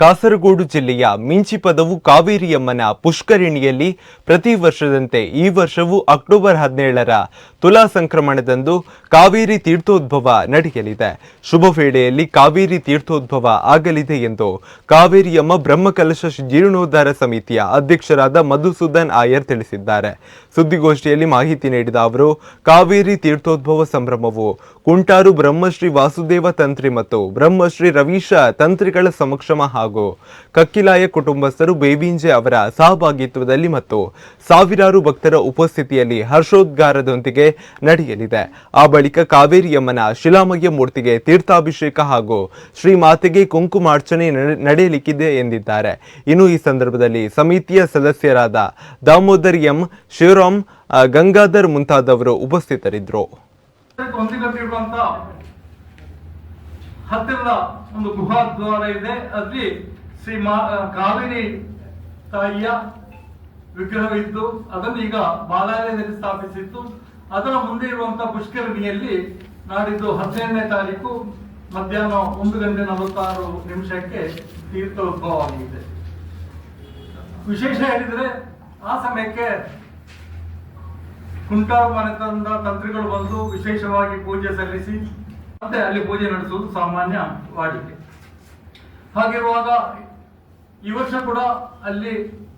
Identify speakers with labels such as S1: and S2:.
S1: ಕಾಸರಗೋಡು ಜಿಲ್ಲೆಯ ಮಿಂಚಿಪದವು ಕಾವೇರಿಯಮ್ಮನ ಪುಷ್ಕರಿಣಿಯಲ್ಲಿ ಪ್ರತಿ ವರ್ಷದಂತೆ ಈ ವರ್ಷವೂ ಅಕ್ಟೋಬರ್ ಹದಿನೇಳರ ತುಲಾ ಸಂಕ್ರಮಣದಂದು ಕಾವೇರಿ ತೀರ್ಥೋದ್ಭವ ನಡೆಯಲಿದೆ. ಶುಭ ವೇಳೆಯಲ್ಲಿ ಕಾವೇರಿ ತೀರ್ಥೋದ್ಭವ ಆಗಲಿದೆ ಎಂದು ಕಾವೇರಿಯಮ್ಮ ಬ್ರಹ್ಮಕಲಶ ಜೀರ್ಣೋದ್ಧಾರ ಸಮಿತಿಯ ಅಧ್ಯಕ್ಷರಾದ ಮಧುಸೂದನ್ ಆಯರ್ ತಿಳಿಸಿದ್ದಾರೆ. ಸುದ್ದಿಗೋಷ್ಠಿಯಲ್ಲಿ ಮಾಹಿತಿ ನೀಡಿದ ಅವರು, ಕಾವೇರಿ ತೀರ್ಥೋದ್ಭವ ಸಂಭ್ರಮವು ಕುಂಟಾರು ಬ್ರಹ್ಮಶ್ರೀ ವಾಸುದೇವ ತಂತ್ರಿ ಮತ್ತು ಬ್ರಹ್ಮಶ್ರೀ ರವೀಶ ತಂತ್ರಿಗಳ ಸಮಕ್ಷಮ ಹಾಗೂ ಕಕ್ಕಿಲಾಯ ಕುಟುಂಬಸ್ಥರು ಬೇಬಿಂಜೆ ಅವರ ಸಹಭಾಗಿತ್ವದಲ್ಲಿ ಮತ್ತು ಸಾವಿರಾರು ಭಕ್ತರ ಉಪಸ್ಥಿತಿಯಲ್ಲಿ ಹರ್ಷೋದ್ಗಾರದೊಂದಿಗೆ ನಡೆಯಲಿದೆ. ಆ ಬಳಿಕ ಕಾವೇರಿಯಮ್ಮನ ಶಿಲಾಮಯ್ಯ ಮೂರ್ತಿಗೆ ತೀರ್ಥಾಭಿಷೇಕ ಹಾಗೂ ಶ್ರೀ ಮಾತೆಗೆ ಕುಂಕುಮಾರ್ಚನೆ ನಡೆ- ನಡೆಯಲಿಕ್ಕಿದೆ ಎಂದಿದ್ದಾರೆ. ಇನ್ನು ಈ ಸಂದರ್ಭದಲ್ಲಿ ಸಮಿತಿಯ ಸದಸ್ಯರಾದ ದಾಮೋದರ್ ಎಂ ಶಿವರಾಮ್ ಗಂಗಾಧರ್ ಮುಂತಾದವರು ಉಪಸ್ಥಿತರಿದ್ದರು.
S2: ಹತ್ತಿರದ ಒಂದು ಗುಹಾದ್ವಾರ ಇದೆ. ಅಲ್ಲಿ ಶ್ರೀ ಮಾ ಕಾವೇರಿ ತಾಯಿಯ ವಿಗ್ರಹವಿದ್ದು ಅದನ್ನು ಈಗ ಬಾಲಾಲಯದಲ್ಲಿ ಸ್ಥಾಪಿಸಿತ್ತು. ಅದರ ಮುಂದೆ ಇರುವಂತಹ ಪುಷ್ಕರಣಿಯಲ್ಲಿ ನಾಡಿದ್ದು ಹದಿನೇಳನೇ ತಾರೀಕು ಮಧ್ಯಾಹ್ನ ಒಂದು ಗಂಟೆ ನಲವತ್ತಾರು ನಿಮಿಷಕ್ಕೆ ತೀರ್ಥೋದ್ಭವ ಆಗಿದೆ ವಿಶೇಷ ಹೇಳಿದ್ರೆ ಆ ಸಮಯಕ್ಕೆ ಕುಂಟಾರು ಮನೆತನದ ತಂತ್ರಿಗಳು ಬಂದು ವಿಶೇಷವಾಗಿ ಪೂಜೆ ಸಲ್ಲಿಸಿ ಮತ್ತೆ ಅಲ್ಲಿ ಪೂಜೆ ನಡೆಸುವುದು ಸಾಮಾನ್ಯ ವಾಡಿಕೆ. ಹಾಗಿರುವಾಗ ಈ ವರ್ಷ ಕೂಡ ಅಲ್ಲಿ